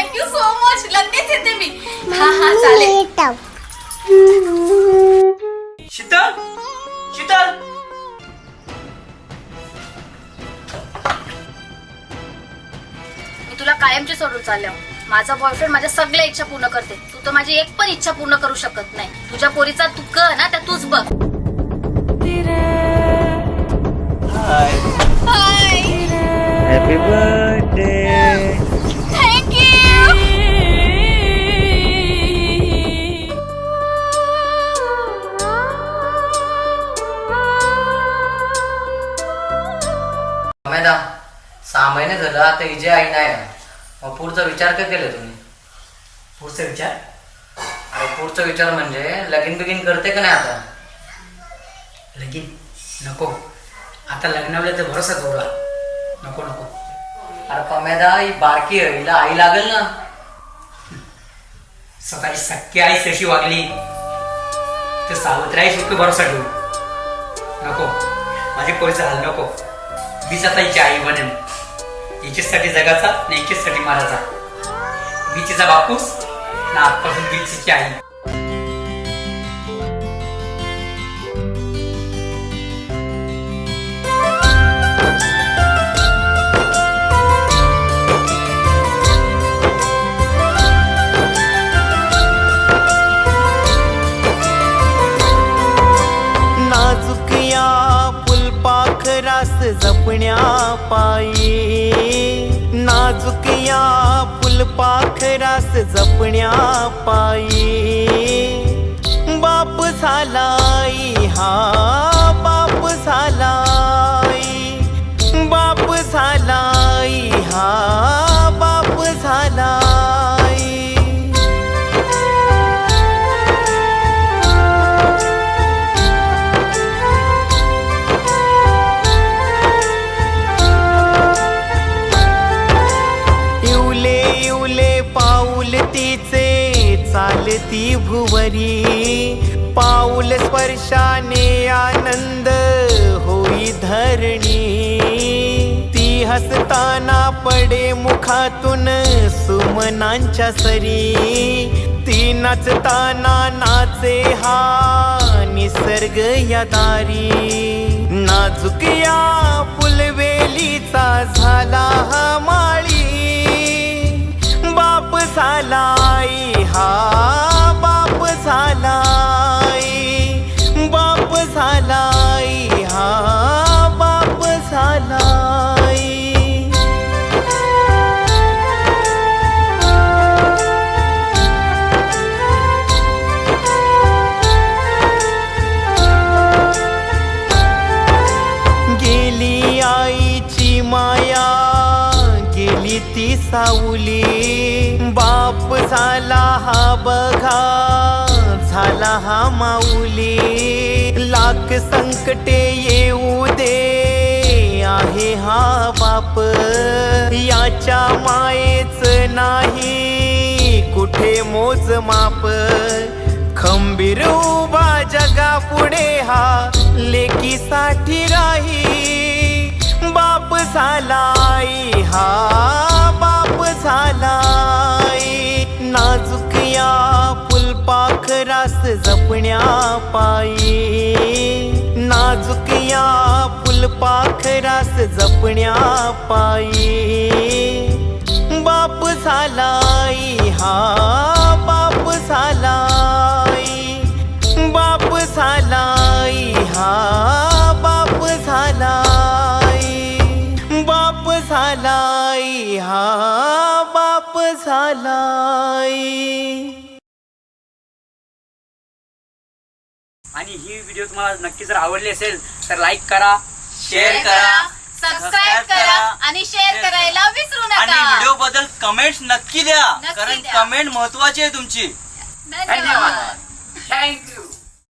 लगेच येते मी. हा हा चालेल. शीतल? शीतल? मी तुला कायमची सोडून चालल्या माझा बॉयफ्रेंड माझ्या सगळ्या इच्छा पूर्ण करते. तू तर माझी एक पण इच्छा पूर्ण करू शकत नाही. तुझ्या पोरीचा तू कर ना त्या तूच बघ. मैदा सहा महिने झालं आता हिजे आई नाही. आहे. मग पुढचा विचार काय केला तुम्ही? पुढचा विचार? अरे पुढचा विचार म्हणजे लगीन बिगीन करते का नाही आता? लगीन? नको. आता लग्नावल्या तर भरोसा जोडा नको नको. अरे पमेदा ही बारकी आहे. हिला आई लागेल ना? स्वतःची सख्खी आई तशी वागली. तर सावत्राई सुख भरोसा ठेवू. नको. माझे पोरीचा हाल नको. मीच आई बनेल हिच्यासाठी जगाचा आणि हिच्यासाठी माराचा विचीचा बापूस ना आजपासून ती आई. पायी नाजूक या फुलपाखरास जपण्या पायी बाप झालाई हा बाप झाला येऊले पाऊल तिचे चालती भुवरी. पाऊल स्पर्शाने आनंद होई धरणी. ती हसताना पडे मुखातून सुमनांच्या सरी. ती नाचताना नाचे हा निसर्ग या दारी. नाजुक या फुलवेलीचा झाला बाप झालाई हा बाप झालाई गेली आईची माया गेली ती सावली. बाप झाला हा बघा. झाला हा माऊली. लाख संकटे येऊ दे. आहे हा बाप याच्या मायेच नाही. कुठे मोज माप. खंबीर उभा जगा पुढे हा. लेकीसाठी राही. बाप झालाई हा बाप झाला नाजुक या अस जपण्या पायी. नाजूक या फुलपाखरास जपण्या पायी. बाप झालाई हा बाप झालाई बाप झालाई हा बाप झालाई बाप झालाई हा बाप झालाई आणि ही व्हिडिओ तुम्हाला नक्की जर आवडली असेल तर लाईक करा शेअर करा सबस्क्राईब करा आणि शेअर करायला विसरू आणि नका व्हिडिओ बद्दल कमेंट नक्की द्या नक्की कारण द्या. कमेंट महत्वाची आहे तुमची. धन्यवाद. थँक्यू